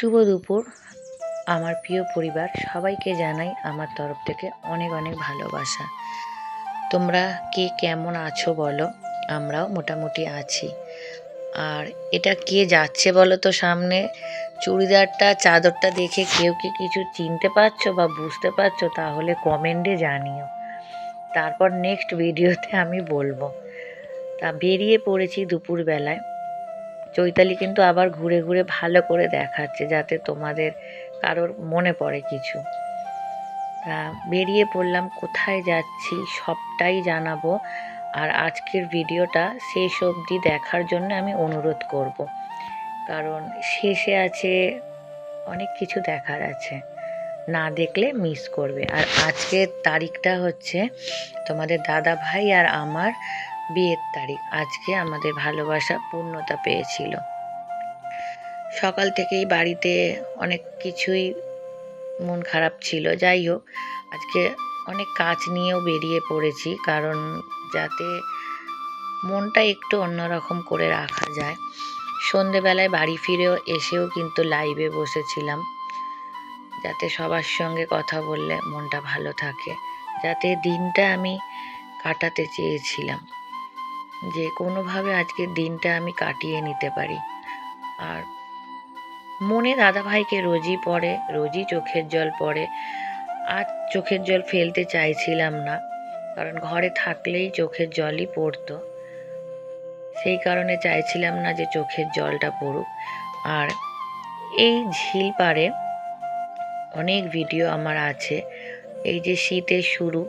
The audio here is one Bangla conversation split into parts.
শুভ দুপুর। আমার প্রিয় পরিবার, সবাইকে জানাই আমার তরফ থেকে অনেক অনেক ভালোবাসা। তোমরা কে কেমন আছো বলো? আমরাও মোটামুটি আছি। আর এটা কে যাচ্ছে বলো তো সামনে? চুড়িদারটা, চাদরটা দেখে কেউ কি কিছু চিনতে পারছ বা বুঝতে পারছ? তাহলে কমেন্টে জানিও। তারপর নেক্সট ভিডিওতে আমি বলব। তা বেরিয়ে পড়েছি দুপুরবেলায়। চৈতালি কিন্তু আবার ঘুরে ঘুরে ভালো করে দেখাচ্ছে যাতে তোমাদের কারোর মনে পড়ে কিছু। তা বেরিয়ে পড়লাম, কোথায় যাচ্ছি সবটাই জানাব। আর আজকের ভিডিওটা শেষ অবধি দেখার জন্য আমি অনুরোধ করব। কারণ শেষে আছে অনেক কিছু দেখার আছে, না দেখলে মিস করবে। আর আজকের তারিখটা হচ্ছে তোমাদের দাদা ভাই আর আমার বিয়ের তারিখ। আজকে আমাদের ভালোবাসা পূর্ণতা পেয়েছিল। সকাল থেকেই বাড়িতে অনেক কিছুই মন খারাপ ছিল। যাই হোক, আজকে অনেক কাজ নিয়েও বেরিয়ে পড়েছি, কারণ যাতে মনটা একটু অন্যরকম করে রাখা যায়। সন্ধেবেলায় বাড়ি ফিরেও এসেও কিন্তু লাইভে বসেছিলাম, যাতে সবার সঙ্গে কথা বললে মনটা ভালো থাকে, যাতে দিনটা আমি কাটাতে চেয়েছিলাম। যে কোনোভাবে আজকের দিনটা আমি কাটিয়ে নিতে পারি। আর মনে দাদাভাইকে রোজই পড়ে, রোজই চোখের জল পড়ে। আজ চোখের জল ফেলতে চাইছিলাম না, কারণ ঘরে থাকলেই চোখের জলই পড়তো। সেই কারণে চাইছিলাম না যে চোখের জলটা পড়ুক। আর এই ঝিল পাড়ে অনেক ভিডিও আমার আছে। এই যে শীতের শুরু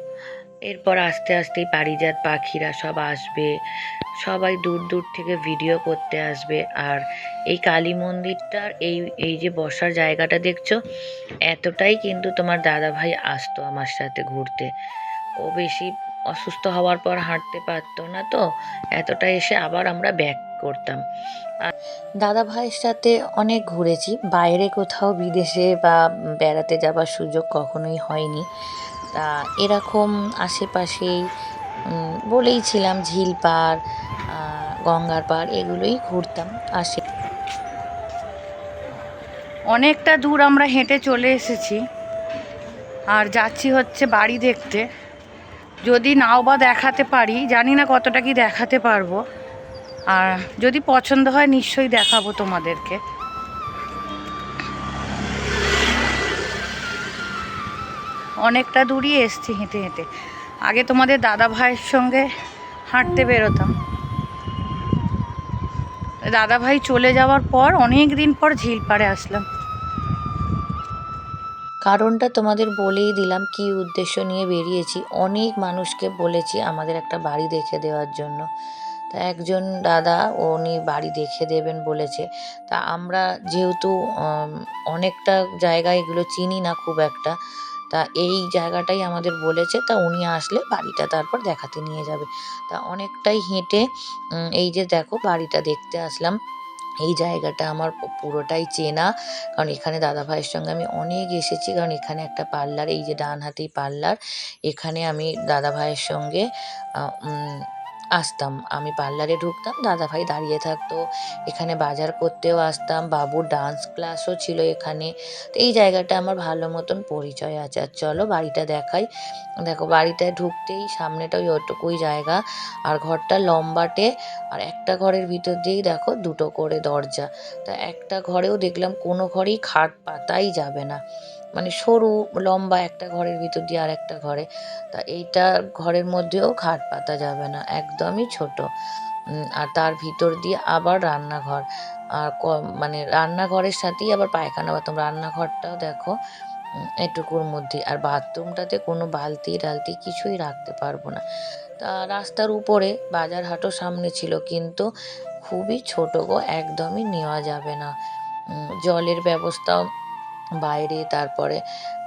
এরপর আস্তে আস্তে পারিজাত পাখিরা সব আসবে। সবাই দূর দূর থেকে ভিডিও করতে আসবে। আর এই কালী মন্দিরটার এই এই যে বসার জায়গাটা দেখছ, এতটাই কিন্তু তোমার দাদা ভাই আসতো আমার সাথে ঘুরতে। ও বেশি অসুস্থ হওয়ার পর হাঁটতে পারতো না তো, এতটা এসে আবার আমরা ব্যাক করতাম। আর দাদা ভাইয়ের সাথে অনেক ঘুরেছি। বাইরে কোথাও বিদেশে বা বেড়াতে যাবার সুযোগ কখনোই হয়নি। তা এরকম আশেপাশেই বলেই ছিলাম ঝিল পাড় গঙ্গার পাড়, এগুলোই ঘুরতাম। আসে অনেকটা দূর আমরা হেঁটে চলে এসেছি। আর যাচ্ছি হচ্ছে বাড়ি দেখতে। যদি নাও বা দেখাতে পারি, জানি না কতটা কি দেখাতে পারব। আর যদি পছন্দ হয়, নিশ্চয়ই দেখাবো তোমাদেরকে। অনেকটা দূরই এসছি হেঁটে হেঁটে। আগে তোমাদের দাদা ভাইয়ের সঙ্গে হাঁটতে বেরোতাম। দাদা ভাই চলে যাওয়ার পর অনেক দিন পর ঝিল পাড়ে আসলাম। কারণটা তোমাদের বলেই দিলাম কি উদ্দেশ্য নিয়ে বেরিয়েছি। অনেক মানুষকে বলেছি আমাদের একটা বাড়ি দেখে দেওয়ার জন্য। তা একজন দাদা, উনি বাড়ি দেখে দেবেন বলেছে। তা আমরা যেহেতু অনেকটা জায়গা এগুলো চিনি না খুব একটা। তা এই জায়গাটাই আমাদের বলেছে, তা উনি আসলে বাড়িটা তারপর দেখাতে নিয়ে যাবে। তা অনেকটাই হেঁটে এই যে দেখো বাড়িটা দেখতে আসলাম। এই জায়গাটা আমার পুরোটাই চেনা। কারণ এখানে দাদা ভাইয়ের সঙ্গে আমি অনেক এসেছি। কারণ এখানে একটা পার্লার, এই যে ডান হাতেই পার্লার, এখানে আমি দাদা ভাইয়ের সঙ্গে আসতাম। আমি পার্লারে ঢুকতাম দাদা ভাই দাঁড়িয়ে থাকতো। এখানে বাজার করতেও আসতাম, বাবুর ডান্স ক্লাসও ছিল এখানে। তো এই জায়গাটা আমার ভালো মতন পরিচয় আছে। আর চলো বাড়িটা দেখাই। দেখো, বাড়িটায় ঢুকতেই সামনেটা ওই ওটুকুই জায়গা। আর ঘরটা লম্বাটে। আর একটা ঘরের ভিতর দিয়েই দেখো দুটো করে দরজা। তা একটা ঘরেও দেখলাম কোনো ঘরেই খাট পাতাই যাবে না। মানে সরু, লম্বা একটা ঘরের ভিতর দিয়ে আর একটা ঘরে। তা এইটা ঘরের মধ্যেও খাট পাতা যাবে না, একদমই ছোট। আর তার ভিতর দিয়ে আবার রান্নাঘর। আর মানে রান্নাঘরের সাথেই আবার পায়খানা বাথরুম। রান্নাঘরটাও দেখো এটুকুর মধ্যে আর বাথরুমটাতে কোনো বালতি টালতি কিছুই রাখতে পারব না। তা রাস্তার উপরে বাজার হাটও সামনে ছিল, কিন্তু খুবই ছোট গো, একদমই নেওয়া যাবে না। জলের ব্যবস্থাও বাইরে, তারপরে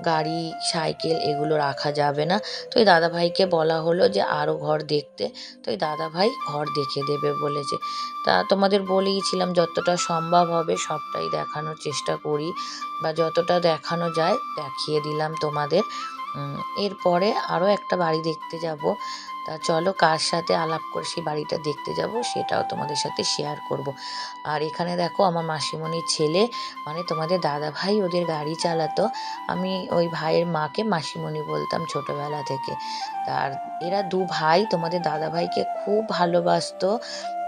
গাড়ি, সাইকেল এগুলো রাখা যাবে না। তো এই দাদাভাইকে বলা হলো যে আরও ঘর দেখতে। তো এই দাদাভাই ঘর দেখে দেবে বলেছে। তা তোমাদের বলেইছিলাম, যতটা সম্ভব হবে সবটাই দেখানোর চেষ্টা করি বা যতটা দেখানো যায় দেখিয়ে দিলাম তোমাদের। এরপরে আরও একটা বাড়ি দেখতে যাব। তা চলো কার সাথে আলাপ করে সেই বাড়িটা দেখতে যাব, সেটাও তোমাদের সাথে শেয়ার করব। আর এখানে দেখো আমার মাসিমণির ছেলে মানে তোমাদের দাদা ভাই ওদের গাড়ি চালাতো। আমি ওই ভাইয়ের মাকে মাসিমণি বলতাম ছোটবেলা থেকে। আর এরা দু ভাই, তোমাদের দাদা ভাইকে খুব ভালোবাসতো,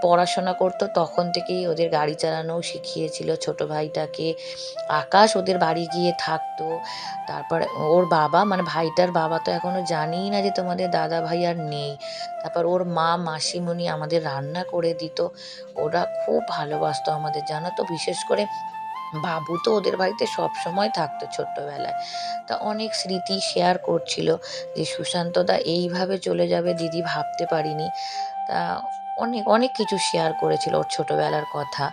পড়াশোনা করতো, তখন থেকেই ওদের গাড়ি চালানোও শিখিয়েছিল ছোট ভাইটাকে। আকাশ ওদের বাড়ি গিয়ে থাকতো। তারপরে ওর বাবা মানে ভাইটার বাবা তো এখনও জানিই না যে তোমাদের দাদা ভাই আর নেই। তারপর ওর মা, মাসিমণি আমাদের রান্না করে দিত। ওরা খুব ভালোবাসতো আমাদের, জানো তো? বিশেষ করে বাবু তো ওদের বাড়িতে সব সময় থাকতো ছোট্টবেলায়। তা অনেক স্মৃতি শেয়ার করছিল যে সুশান্তদা এইভাবে চলে যাবে, দিদি ভাবতে পারিনি। তা অনেক অনেক কিছু শেয়ার করেছিল ওর ছোটবেলার কথা।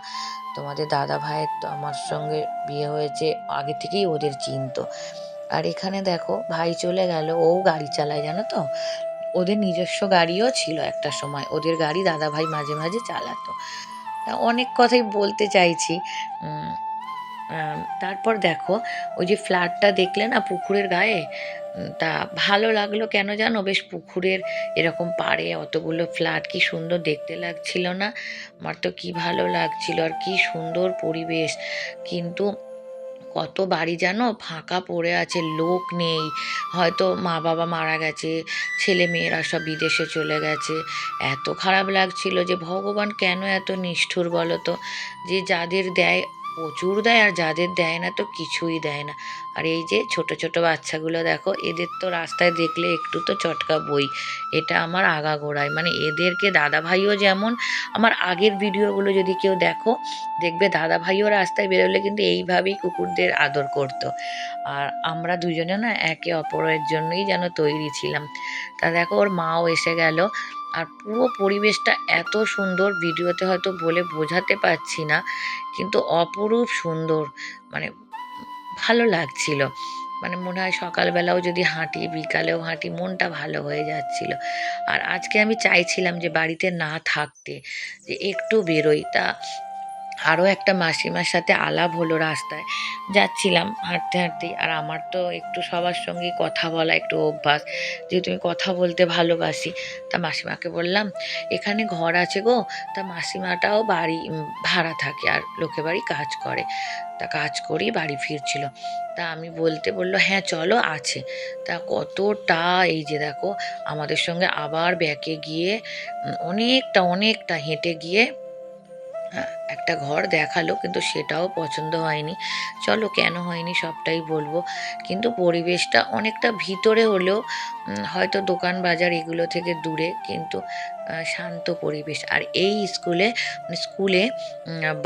তোমাদের দাদা ভাইয়ের তো আমার সঙ্গে বিয়ে হয়েছে, আগে থেকেই ওদের চিনতো। আর এখানে দেখো, ভাই চলে গেল, ও গাড়ি চালায়, জানো তো? ওদের নিজস্ব গাড়িও ছিল একটা সময়। ওদের গাড়ি দাদা ভাই মাঝে মাঝে চালাতো। তা অনেক কথাই বলতে চাইছি। তারপর দেখো, ওই যে ফ্ল্যাটটা দেখলে না পুকুরের গায়ে? তা ভালো লাগল কেন জানো? বেশ পুকুরের এরকম পাড়ে অতগুলো ফ্ল্যাট, কি সুন্দর দেখতে লাগছিল না? আমার তো কি ভালো লাগছিল আর কি সুন্দর পরিবেশ। কিন্তু কত বাড়ি জানো? ফাঁকা পড়ে আছে, লোক নেই। হয়তো মা বাবা মারা গেছে, ছেলে মেয়েরা সব বিদেশে চলে গেছে। এত খারাপ লাগছিল যে ভগবান কেন এত নিষ্ঠুর বলো তো? যে যাদের দেয়, প্রচুর দেয়, আর যাদের দেয় না তো কিছুই দেয় না। আর এই যে ছোট ছোট বাচ্চাগুলো দেখো, এদের তো রাস্তায় দেখলে একটু তো চটকা বই। এটা আমার আগাগোড়ায় মানে এদেরকে দাদা ভাইও যেমন, আমার আগের ভিডিওগুলো যদি কেউ দেখো, দেখবে দাদা ভাইও রাস্তায় বেরোলে কিন্তু এইভাবেই কুকুরদের আদর করতো। আর আমরা দুজনে না একে অপরের জন্যই যেন তৈরি ছিলাম। তা দেখো, ওর মাও এসে গেল। আর পুরো পরিবেশটা এত সুন্দর, ভিডিওতে হয়তো বলে বোঝাতে পারছি না, কিন্তু অপরূপ সুন্দর। মানে ভালো লাগছিল। মানে মনে হয় সকালবেলাও যদি হাঁটি, বিকালেও হাঁটি মনটা ভালো হয়ে যাচ্ছিল। আর আজকে আমি চাইছিলাম যে বাড়িতে না থাকতে, যে একটু বেরোই। তা আরও একটা মাসিমার সাথে আলাপ হলো রাস্তায়। যাচ্ছিলাম হাঁটতে হাঁটতেই আর আমার তো একটু সবার সঙ্গে কথা বলা একটু অভ্যাস। যেহেতু আমি কথা বলতে ভালোবাসি। তা মাসিমাকে বললাম, এখানে ঘর আছে গো। তা মাসিমাটাও বাড়ি ভাড়া থাকে আর লোকে বাড়ি কাজ করে। তা কাজ করেই বাড়ি ফিরছিল। তা আমি বলতে বলল হ্যাঁ চলো, আছে। তা কতটা, এই যে দেখো, আমাদের সঙ্গে আবার ব্যাকে গিয়ে অনেকটা অনেকটা হেঁটে গিয়ে একটা ঘর দেখাল, কিন্তু সেটাও পছন্দ হয়নি। চলো কেন হয়নি সবটাই বলব। কিন্তু পরিবেশটা অনেকটা ভিতরে হলেও হয়তো দোকান বাজার এগুলো থেকে দূরে, কিন্তু শান্ত পরিবেশ। আর এই স্কুলে মানে স্কুলে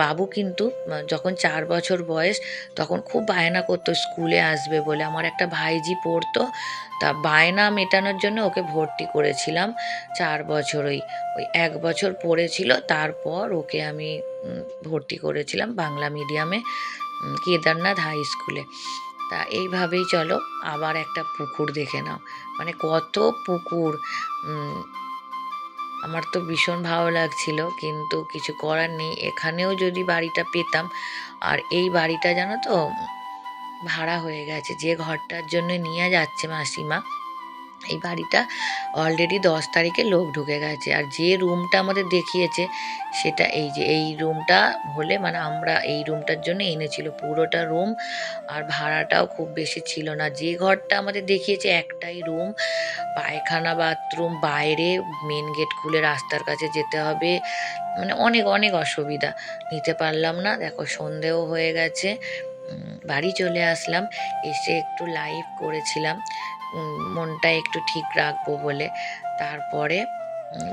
বাবু কিন্তু, যখন চার বছর বয়স, তখন খুব বায়না করতো, স্কুলে আসবে বলে। আমার একটা ভাইজি পড়তো তা বায়না মেটানোর জন্য ওকে ভর্তি করেছিলাম চার বছর ওই ওই এক বছর পড়েছিল তারপর ওকে আমি ভর্তি করেছিলাম বাংলা মিডিয়ামে কেদারনাথ হাই স্কুলে। তা এইভাবেই চলো, আবার একটা পুকুর দেখে নাও। মানে কত পুকুর আমার তো ভীষণ ভালো লাগছিল, কিন্তু কিছু করার নেই। এখানেও যদি বাড়িটা পেতাম, আর এই বাড়িটা জানো তো ভাড়া হয়ে গেছে। যে ঘরটার জন্য নিয়ে যাচ্ছে মাসিমা, এই বাড়িটা অলরেডি দশ তারিখে লোক ঢুকে গেছে। আর যে রুমটা আমাদের দেখিয়েছে, সেটা এই যে, এই রুমটা হলে মানে আমরা এই রুমটার জন্য এনেছিল। পুরোটা রুম আর ভাড়াটাও খুব বেশি ছিল না। যে ঘরটা আমাদের দেখিয়েছে, একটাই রুম পায়খানা বাথরুম বাইরে মেন গেট খুলে রাস্তার কাছে যেতে হবে। মানে অনেক অনেক অসুবিধা। নিতে পারলাম না। দেখো সন্ধেও হয়ে গেছে। বাড়ি চলে আসলাম, এসে একটু লাইভ করেছিলাম। মনটা একটু ঠিক রাখব বলে। তারপরে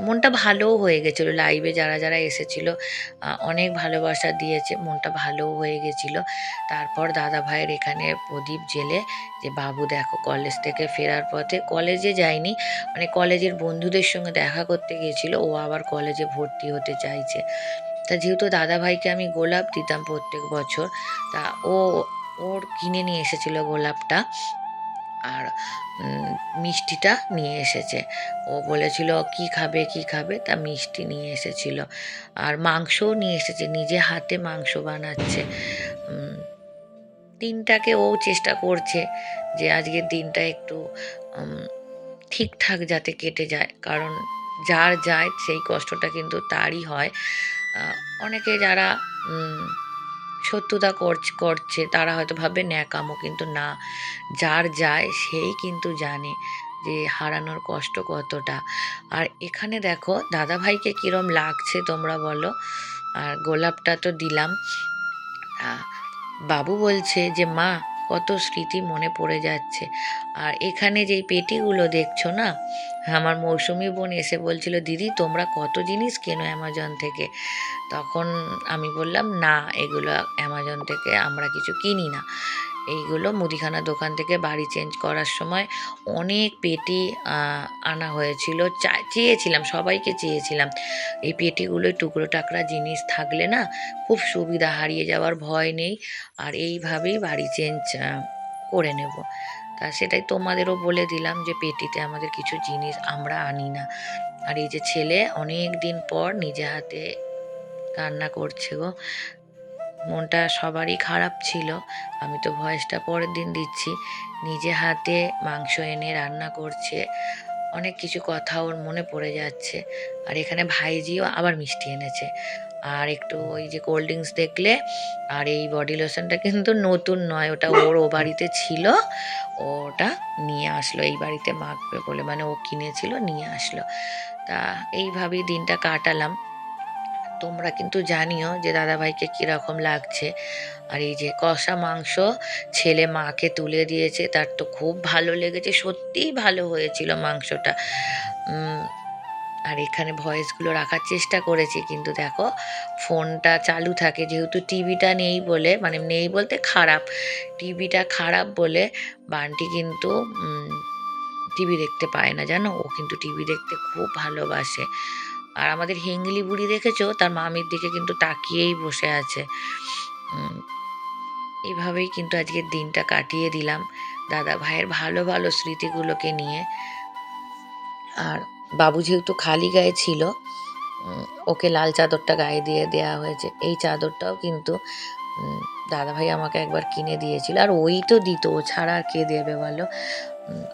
মনটা ভালোও হয়ে গেছিল। লাইভে যারা যারা এসেছিল অনেক ভালোবাসা দিয়েছে, মনটা ভালোও হয়ে গেছিল। তারপর দাদা ভাইয়ের এখানে প্রদীপ জেলে, যে, বাবু দেখো কলেজ থেকে ফেরার পথে কলেজে যায়নি মানে কলেজের বন্ধুদের সঙ্গে দেখা করতে গিয়েছিল। ও আবার কলেজে ভর্তি হতে চাইছে। তা যেহেতু দাদা ভাইকে আমি গোলাপ দিতাম প্রত্যেক বছর, তা ও, ওর কিনে নিয়ে এসেছিল গোলাপটা আর মিষ্টিটা নিয়ে এসেছে। ও বলেছিল, কি খাবে কি খাবে? তা মিষ্টি নিয়ে এসেছিল। আর মাংসও নিয়ে এসেছে, নিজে হাতে মাংস বানাচ্ছে। দিনটাকে ও চেষ্টা করছে যে আজকের দিনটা একটু ঠিকঠাক যাতে কেটে যায়। কারণ যার যায়, সেই কষ্টটা কিন্তু তারই হয়। অনেকে যারা শত্রুতা করছে তারা হয়তো ভাবে ন্যাকামো কিন্তু না। যার যায়, সেই কিন্তু জানে যে হারানোর কষ্ট কতটা। আর এখানে দেখো, দাদাভাইকে কীরম লাগছে তোমরা বলো। আর গোলাপটা তো দিলাম। বাবু বলছে যে, মা কত স্মৃতি মনে পড়ে যাচ্ছে। আর এখানে যেই পেটিগুলো দেখছ না, আমার মৌসুমি বোন এসে বলছিল, দিদি, তোমরা কত জিনিস কেনো অ্যামাজন থেকে? তখন আমি বললাম, না, এগুলো অ্যামাজন থেকে আমরা কিছু কিনি না। এইগুলো মুদিখানা দোকান থেকে বাড়ি চেঞ্জ করার সময় অনেক পেটি আনা হয়েছিল। চেয়েছিলাম, সবাইকে চেয়েছিলাম। এই পেটিগুলোয় টুকরো টাকরা জিনিস থাকলে না খুব সুবিধা, হারিয়ে যাওয়ার ভয় নেই। আর এইভাবেই বাড়ি চেঞ্জ করে নেব। তা সেটাই তোমাদেরও বলে দিলাম যে পেটিতে আমাদের কিছু জিনিস আমরা আনি না। আর এই যে ছেলে অনেক দিন পর নিজে হাতে রান্না করছে গো। মনটা সবারই খারাপ ছিল। আমি তো ভয়েসটা পরের দিন দিচ্ছি। নিজে হাতে মাংস এনে রান্না করছে। অনেক কিছু কথা ওর মনে পড়ে যাচ্ছে। আর এখানে ভাইজিও আবার মিষ্টি এনেছে। আর একটু ওই যে কোল্ড ড্রিঙ্কস দেখলে, আর এই বডি লোশনটা কিন্তু নতুন নয়, ওটা ওর ও বাড়িতে ছিল। ওটা নিয়ে আসলো, এই বাড়িতে মাখবে বলে। মানে ও কিনেছিল, নিয়ে আসলো। তা এইভাবেই দিনটা কাটালাম। তোমরা কিন্তু জানিও যে দাদাভাইকে কীরকম লাগছে। আর এই যে কষা মাংস ছেলে মাকে তুলে দিয়েছে, তার তো খুব ভালো লেগেছে, সত্যিই ভালো হয়েছিল মাংসটা। আর এখানে ভয়েসগুলো রাখার চেষ্টা করেছি, কিন্তু দেখো ফোনটা চালু থাকে, যেহেতু টিভিটা নেই বলে মানে নেই বলতে খারাপ, টিভিটা খারাপ বলে বান্টি কিন্তু টিভি দেখতে পায় না, জানো? ও কিন্তু টিভি দেখতে খুব ভালোবাসে। আর আমাদের হিঙ্গলি বুড়ি দেখেছ? তার মামির দিকে কিন্তু তাকিয়েই বসে আছে। উম, এইভাবেই কিন্তু আজকের দিনটা কাটিয়ে দিলাম দাদা ভাইয়ের ভালো ভালো স্মৃতিগুলোকে নিয়ে। আর বাবু যেহেতু খালি গায়ে ছিল ওকে লাল চাদরটা গায়ে দিয়ে দেওয়া হয়েছে। এই চাদরটাও কিন্তু উম, দাদাভাই আমাকে একবার কিনে দিয়েছিল। আর ওই তো দিত ও ছাড়া আর কে দেবে বলো?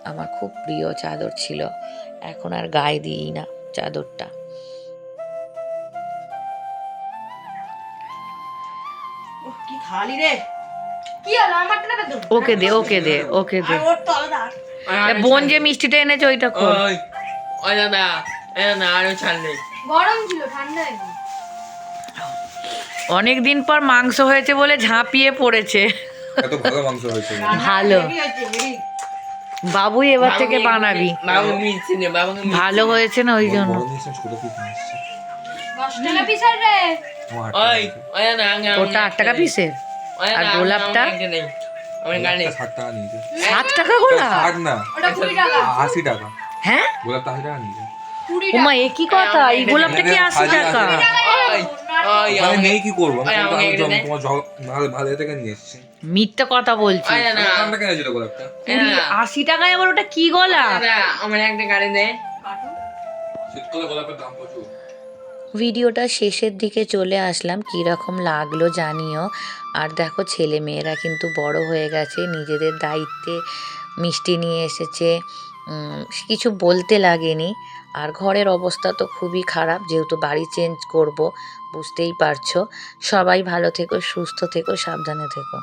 আমার খুব প্রিয় চাদর ছিল। এখন আর গায়ে দিই না চাদরটা। কি খালি রে? কি হলো? আমারটা না ওকে দে ওকে দে ওকে দে। আর ওর তো আলাদা। বোন যে মিষ্টিটা এনেছে ওইটা খোল। ওই ওই দাদা এই দাদা আরও ছাড় নেই গরম ছিল ঠান্ডা অনেক দিন পর মাংস হয়েছে বলে ঝাঁপিয়ে পড়েছে। এত ভালো মাংস হয়েছে। বাবুই এবার থেকে বানাবি। না ভালো হয়েছে না ওই জন্য? টাকা রে? ওই ওই ওটা আট টাকা পিসের আর গোলাপটা? আমার টাকা নিয়েছে। সাত টাকা গোলাপ? ষাট না। ওটা কুড়ি টাকা। আশি টাকা। হ্যাঁ? গোলাপটা আশি টাকা নিয়েছে। ওমা এ কি কথা? এই গোলাপটা কি আশি খালি টাকা? মানে নেই কি করব? এসেছি। মিথ্যে কথা বলছি আশি টাকায় আবার ওটা কি গোলাপ? আমার একটা গাড়ি দে। শীতকালে গোলাপের দাম প্রচুর। ভিডিওটা শেষের দিকে চলে আসলাম কীরকম লাগল জানিও। আর দেখো ছেলে মেয়েরা কিন্তু বড় হয়ে গেছে, নিজেদের দায়িত্বে মিষ্টি নিয়ে এসেছে কিছু বলতে লাগেনি। আর ঘরের অবস্থা তো খুবই খারাপ, যেহেতু বাড়ি চেঞ্জ করব, বুঝতেই পারছ। সবাই ভালো থেকো, সুস্থ থেকো, সাবধানে থেকো।